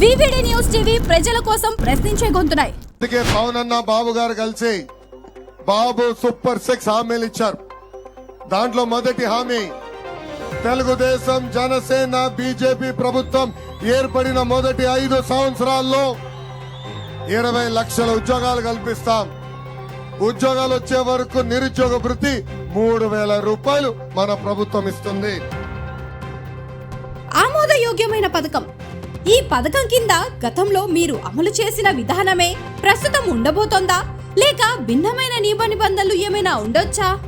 VVD news TV ప్రజల కోసం ప్రశ్నించే గొంతునాయి అందుకే పవన్ అన్న బాబు గారు కలిసి బాబు సూపర్ సిక్స్ హామీలు ఇచ్చారు. దాంట్లో మొదటి హామీ తెలుగుదేశం జనసేన బీజేపీ ప్రభుత్వం ఏర్పడిన మొదటి ఐదు సంవత్సరాల్లో ఇరవై లక్షల ఉద్యోగాలు కల్పిస్తాం. ఉద్యోగాలు వచ్చే వరకు నిరుద్యోగ భృతి మూడు వేల రూపాయలు మన ప్రభుత్వం ఇస్తుంది. ఆమోదయోగ్యమైన పథకం. ఈ పథకం కింద గతంలో మీరు అమలు చేసిన విధానమే ప్రస్తుతం ఉండబోతోందా? లేక భిన్నమైన నియమ నిబంధనలు ఏమైనా ఉండొచ్చా?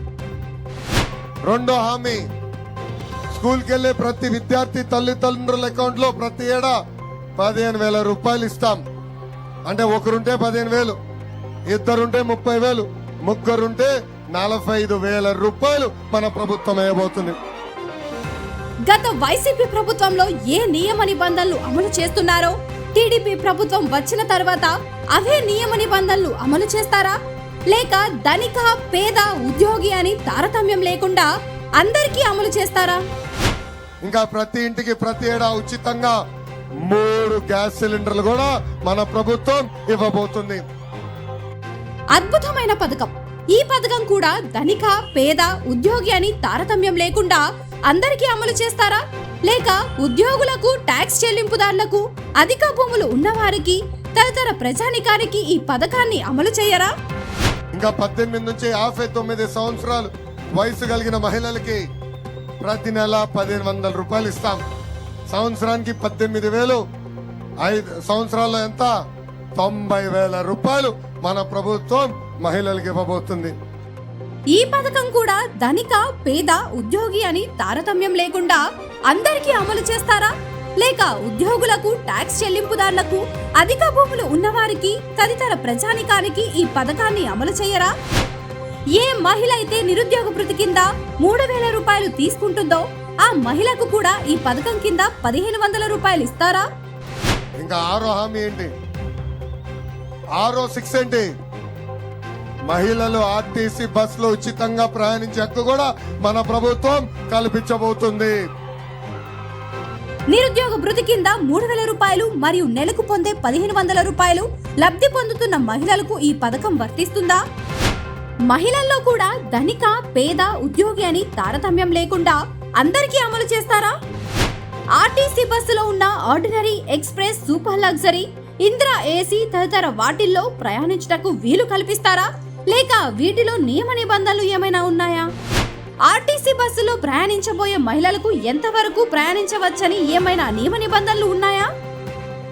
రెండో హామీ. స్కూల్కి వెళ్ళే ప్రతి విద్యార్థి తల్లిదండ్రుల అకౌంట్లో ప్రతి ఏడా పదిహేను వేల రూపాయలు ఇస్తాం. అంటే ఒకరుంటే పదిహేను వేలు ఇద్దరుంటే ముప్పై వేలు ముగ్గురుంటే నలభై ఐదు వేల రూపాయలు మన ప్రభుత్వం వేయబోతుంది. గత వైసీపీ ప్రభుత్వంలో ఏ నియమ నిబంధనలు అమలు చేస్తున్నారో? టీడీపీ ప్రభుత్వం వచ్చిన తర్వాత అవే నియమ నిబంధనలు అమలు చేస్తారా? లేక ధనిక పేద ఉద్యోగి అని తారతమ్యం లేకుండా అందరికీ అమలు చేస్తారా? ఇంకా ప్రతి ఇంటికి ప్రతి ఏడా ఉచితంగా మూడు గ్యాస్ సిలిండర్లు కూడా మన ప్రభుత్వం ఇవ్వబోతుంది. అద్భుతమైన పథకం. ఈ పథకం కూడా ధనిక పేద ఉద్యోగి అని తారతమ్యం లేకుండా అందరికీ అమలు చేస్తారా? లేక ఉద్యోగులకు ట్యాక్స్ చెల్లింపుదారులకు అధిక భూములు ఉన్నవారికి తదితర ప్రజానికానికి ఈ పథకాన్ని అమలు చేయరా? ఇంకా పద్దెనిమిది నుంచి యాభై తొమ్మిది సంవత్సరాలు వయసు కలిగిన మహిళలకి ప్రతి నెల పదిహేను వందల రూపాయలు ఇస్తాం. సంవత్సరానికి పద్దెనిమిది వేలు ఐదు సంవత్సరాల్లో ఎంత? తొంభై వేల రూపాయలు మన ప్రభుత్వం మహిళలకు ఇవ్వబోతుంది. ఈ పథకం కూడా ధనిక పేద ఉద్యోగి అని తారతమ్యం లేకుండా అందరికీ అమలు చేస్తారా? లేక ఉద్యోగులకు ట్యాక్స్ చెల్లింపుదారులకు అధిక భూములు ఉన్నవారికి తదితర ప్రజానికానికి ఈ పథకాన్ని అమలు చేయరా? ఏ మహిళ అయితే నిరుద్యోగ భృతి కింద మూడు వేల రూపాయలు తీసుకుంటుందో ఆ మహిళకు కూడా ఈ పథకం కింద పదిహేను వందల రూపాయలు ఇస్తారా? ఇంకా ఆరో హామీ ఏంటి? ఆరో సిక్స్ ఏంటి? మహిళలు ఆర్టీసీ బస్సులో ఉచితంగా ప్రయాణించే హక్కు కూడా మన ప్రభుత్వం కల్పించబోతుంది. నిరుద్యోగ భృతి కింద మూడు వేల రూపాయలు మరియు నెలకు పొందే పదిహేను వందల రూపాయలు లబ్ధి పొందుతున్న మహిళలకు ఈ పథకం వర్తిస్తుందా? మహిళల్లో కూడా ధనిక పేద ఉద్యోగి అని తారతమ్యం లేకుండా అందరికీ అమలు చేస్తారా? ఆర్టీసీ బస్సులో ఉన్న ordinary express super luxury Indira AC తదితర వాటిల్లో ప్రయాణించుటకు వీలు కల్పిస్తారా? లేక వీటిలో నియమ నిబంధనలు ఏమైనా ఉన్నాయా? ఆర్టీసీ బస్సులో ప్రయాణించబోయే మహిళలకు ఎంతవరకు ప్రయాణించవచ్చని ఏమైనా నియమ నిబంధనలు ఉన్నాయా?